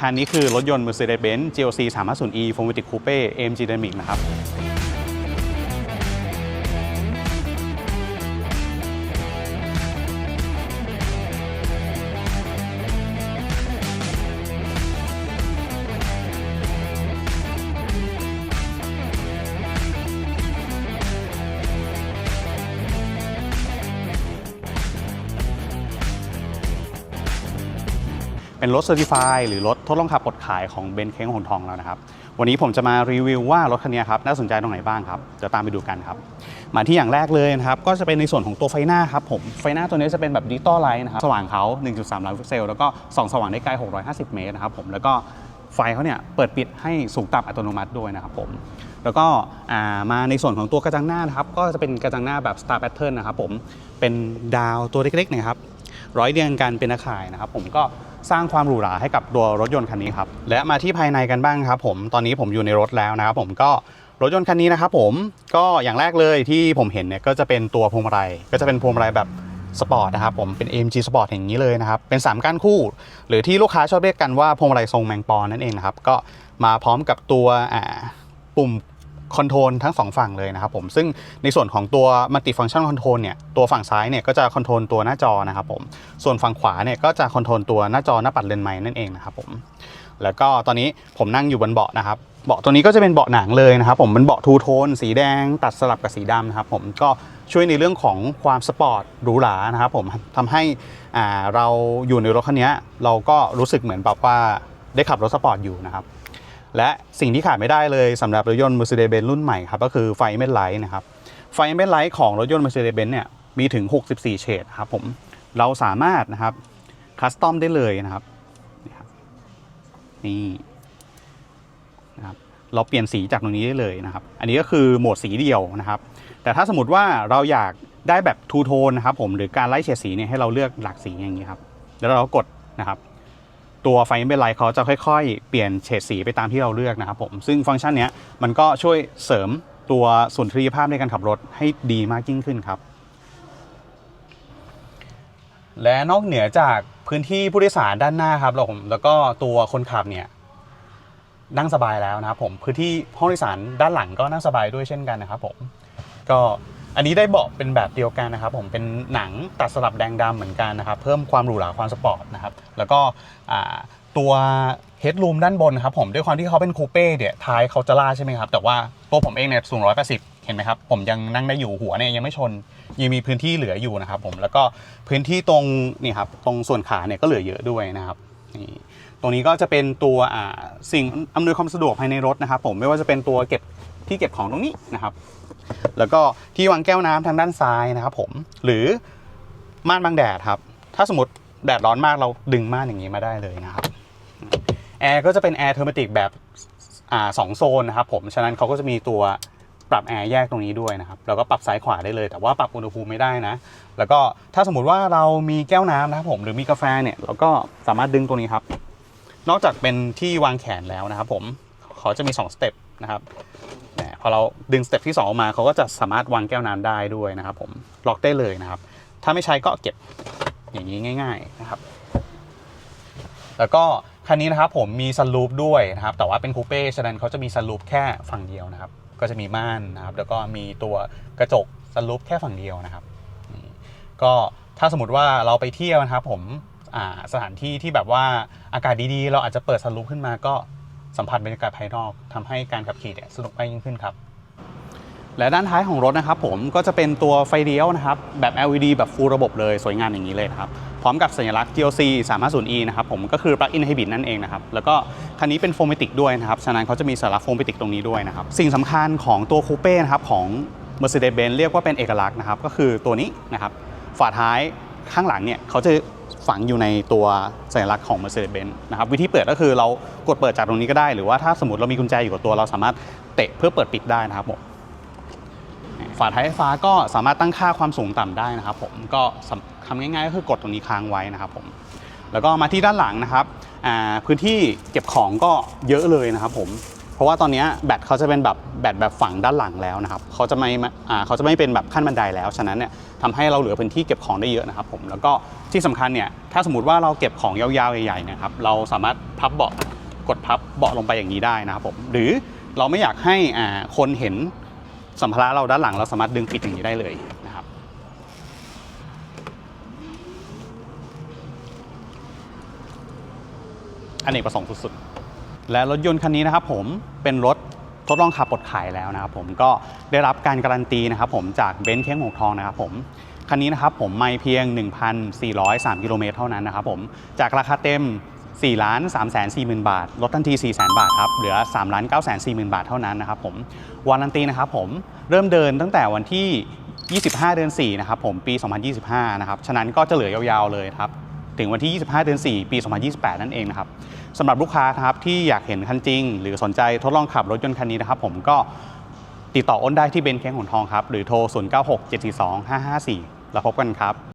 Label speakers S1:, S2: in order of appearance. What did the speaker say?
S1: คันนี้คือรถยนต์ Mercedes-Benz GLC 350e Formatic Coupe AMG Dynamic นะครับ เป็นรถเซอร์ติฟายหรือรถทดลองขับปลดขายของเบนซ์เค้งหงทองแล้วนะครับ วันนี้ผมจะมารีวิวว่ารถคันนี้ครับน่าสนใจตรงไหนบ้างครับเดี๋ยวตามไปดูกันครับ มาที่อย่างแรกเลยนะครับ ก็จะเป็นในส่วนของตัวไฟหน้าครับผมไฟหน้าตัวนี้จะเป็นแบบดิจิตอลไลท์นะครับสว่างเขา 1.3 ล้านพิกเซล แล้วก็ส่องสว่างได้ไกล 650 เมตรนะครับผมแล้วก็ไฟเขาเนี่ยเปิดปิดให้สูงต่ำอัตโนมัติด้วยนะครับผมแล้วก็มาในส่วนของตัวกระจังหน้านะครับก็จะเป็นกระจังหน้าแบบ Star Pattern นะครับผมเป็นดาวตัวเล็กๆนะครับร้อยเรียงกันเป็นตะข่ายนะครับผมก็ สร้างความหรูหราให้กับตัวรถยนต์คันนี้ครับและมาที่ภายในกันบ้างครับผมตอนนี้ผมอยู่ในรถแล้วนะครับผมก็รถยนต์คันนี้นะครับผมก็อย่างแรกเลยที่ผมเห็นเนี่ยก็จะเป็นตัวพวงมาลัยก็จะเป็นพวงมาลัยแบบสปอร์ตนะครับผมเป็น AMG Sport อย่างนี้เลยนะครับ เป็น 3 ก้านคู่ หรือที่ลูกค้าชอบเรียกกันว่าพวงมาลัยทรงแมงปอนนั่นเองนะครับ ก็มาพร้อมกับตัวปุ่ม คอนโทรลทั้งสองฝั่งเลยนะครับผมซึ่งในส่วนของตัวมัลติฟังชันคอนโทรลเนี่ยตัวฝั่งซ้ายเนี่ยก็จะคอนโทรลตัวหน้าจอนะครับผมส่วนฝั่งขวาเนี่ยก็จะคอนโทรลตัวหน้าจอหน้าปัดเลนไม้นั่นเองนะครับผมแล้วก็ตอนนี้ผมนั่งอยู่บนเบาะนะครับเบาะตัวนี้ก็จะเป็นเบาะหนังเลยนะครับผมเป็นเบาะทูโทนสีแดง ตัดสลับกับสีดำนะครับผมก็ช่วยในเรื่องของความสปอร์ตหรูหรานะครับผมทำให้เราอยู่ในรถคันนี้เราก็รู้สึกเหมือนแบบว่าได้ขับรถสปอร์ตอยู่นะครับ และสิ่งที่ขาดไม่ได้เลยสำหรับรถยนต์ Mercedes-Benz รุ่นใหม่ครับก็คือไฟเม็ดไลท์นะครับไฟเม็ดไลท์ของรถยนต์ Mercedes-Benz เนี่ยมีถึง 64 เฉดครับผมเราสามารถนะครับคัสตอมได้เลยนะครับนี่ครับนี่นะครับเราเปลี่ยนสีจากตรงนี้ได้เลยนะครับ อันนี้ก็คือโหมดสีเดียวนะครับ แต่ถ้าสมมติว่าเราอยากได้แบบทูโทนนะครับผมหรือการไล่เฉดสีเนี่ยให้เราเลือกหลากสีอย่างนี้ครับ แล้วเรากดนะครับ ตัวไฟเบลไลท์เขาจะค่อยๆ เปลี่ยนเฉดสีไปตามที่เราเลือกนะครับผม ซึ่งฟังก์ชันนี้มันก็ช่วยเสริมตัวสุนทรียภาพในการขับรถให้ดีมากยิ่งขึ้นครับ และนอกเหนือจากพื้นที่ผู้โดยสารด้านหน้าครับเราผมแล้วก็ตัวคนขับเนี่ยนั่งสบายแล้วนะครับผมพื้นที่ห้องโดยสารด้านหลังก็นั่งสบายด้วยเช่นกันนะครับผมก็ อันนี้ได้เบาะเป็นแบบเดียวกันนะครับผมเป็นหนังตัดสลับแดงดำเหมือนกันนะครับเพิ่มความหรูหราความสปอร์ตนะครับแล้วก็ตัวเฮด o ูมด้านบนครับผมด้วยความที่เขาเป็นคูเป้เนี่ยท้ายเขาจะล่าใช่ไหมครับ แต่ว่าตัวผมเองเนี่ยสูง180เห็นไหมครับ ผมยังนั่งได้อยู่หัวเนี่ยยังไม่ชน ยังมีพื้นที่เหลืออยู่นะครับผมแล้วก็พื้นที่ตรงนี่ครับตรงส่วนขาเนี่ยก็เหลือเยอะด้วยนะครับนี่ตรงนี้ก็จะเป็นตัวสิ่งอำนวยความสะดวกภายในรถนะครับผมไม่ว่าจะเป็นตัวเก็บ ที่เก็บของตรงนี้นะครับ แล้วก็ที่วางแก้วน้ำทางด้านซ้ายนะครับ ผมหรือม่านบังแดดครับ ถ้าสมมติแดดร้อนมากเราดึงม่านอย่างนี้มาได้เลยนะครับแอร์ก็จะเป็นแอร์เทอร์มติกแบบอ่าสองโซนนะครับผมฉะนั้นเขาก็จะมีตัวปรับแอร์แยกตรงนี้ด้วยนะครับแล้วก็ปรับซ้ายขวาได้เลย แต่ว่าปรับอุณหภูมิไม่ได้นะ แล้วก็ถ้าสมมติว่าเรามีแก้วน้ำนะครับผมหรือมีกาแฟเนี่ยเราก็สามารถดึงตรงนี้ครับ นอกจากเป็นที่วางแขนแล้วนะครับผมเขาจะมี2สเต็ปนะครับ พอเราดึงสเต็ปที่2ออกมาเขาก็จะสามารถวางแก้วน้ำได้ด้วยนะครับผมล็อกได้เลยนะครับ ถ้าไม่ใช้ก็เก็บอย่างนี้ง่าย ๆนะครับ แล้วก็คันนี้นะครับผมมีซันรูปด้วยนะครับ แต่ว่าเป็นคูเป้ฉะนั้นเขาจะมีซันรูปแค่ฝั่งเดียวนะครับ ก็จะมีม่านนะครับ แล้วก็มีตัวกระจกซันรูปแค่ฝั่งเดียวนะครับก็ถ้าสมมติว่าเราไปเที่ยวนะครับ ผมสถานที่ที่แบบว่าอากาศดีๆ เราอาจจะเปิดซันรูปขึ้นมาก็ สัมผัสบรรยากาศภายนอกทำให้การขับขี่เนี่ยสนุกมากยิ่งขึ้นครับ และด้านท้ายของรถนะครับผมก็จะเป็นตัวไฟเลี้ยวนะครับแบบ LED แบบ full ระบบเลยสวยงามอย่างนี้เลยนะครับพร้อมกับสัญลักษณ์ GLC 350e นะครับผมก็คือ plug-in hybrid นั่นเองนะครับ แล้วก็คันนี้เป็น 4matic ด้วยนะครับ ฉะนั้นเขาจะมีสัญลักษณ์ 4matic ตรงนี้ด้วยนะครับ สิ่งสำคัญของตัวคูเป้นะครับของ Mercedes-Benz เรียกว่าเป็นเอกลักษณ์นะครับ ก็คือตัวนี้นะครับ ฝาท้ายข้างหลังเนี่ยเขาจะ ฝังอยู่ในตัวสัญลักษณ์ของ Mercedes-Benz นะครับวิธีเปิดก็คือเรากดเปิดจากตรงนี้ก็ได้ หรือว่าถ้าสมมติเรามีกุญแจอยู่กับตัวเราสามารถเตะเพื่อเปิดปิดได้นะครับผมฝาท้ายไฟฟ้าก็สามารถตั้งค่าความสูงต่ำได้นะครับ ผมก็สำทำง่ายๆก็คือกดตรงนี้ค้างไว้นะครับผมแล้วก็มาที่ด้านหลังนะครับพื้นที่เก็บของก็เยอะเลยนะครับผม ราะว่าตอนนี้แบตเขาจะเป็นแบบแบตแบบฝังด้านหลังแล้วนะครับเขาจะไม่อ่าเขาจะไม่เป็นแบบขั้นบันไดแล้ว ฉะนั้นเนี่ยทำให้เราเหลือพื้นที่เก็บของได้เยอะนะครับผมแล้วก็ที่สำคัญเนี่ยถ้าสมมติว่าเราเก็บของยาวๆใหญ่ๆนะครับเราสามารถพับเบาะกดพับเบาะลงไปอย่างนี้ได้นะครับผมหรือเราไม่อยากให้อ่าคนเห็นสัมภาระเราด้านหลังเราสามารถดึงปิดอย่างนี้ได้เลยนะครับอเนกประสงค์สุด และรถยนต์คันนี้นะครับผมเป็นรถทดลองขับปลดขายแล้วนะครับผมก็ได้รับการการันตีนะครับผมจากเบนซ์เค้งหงทองนะครับผมคันนี้นะครับผมไม่เพียง 1,403 กิโลเมตรเท่านั้นนะครับผมจากราคาเต็ม 4 ล้าน3แสน4หมื่นบาท ลดทันที 4 แสนบาทครับ เหลือ 3 ล้าน9แสน4หมื่นบาทเท่านั้นนะครับผมวารันตีนะครับผมเริ่มเดินตั้งแต่วันที่ 25 เดือน4นะครับผมปี 2025 นะครับ ฉะนั้นก็จะเหลือยาวๆเลยครับ ถึงวันที่ 25 เดือน 4 ปี 2028 นั่นเองนะครับสำหรับลูกค้านะครับที่อยากเห็นคันจริง หรือสนใจทดลองขับรถยนต์คันนี้นะครับ ผมก็ติดต่ออ้นได้ที่เบนซ์แข้งหนทองครับหรือโทร 0967425554 แล้วพบกันครับ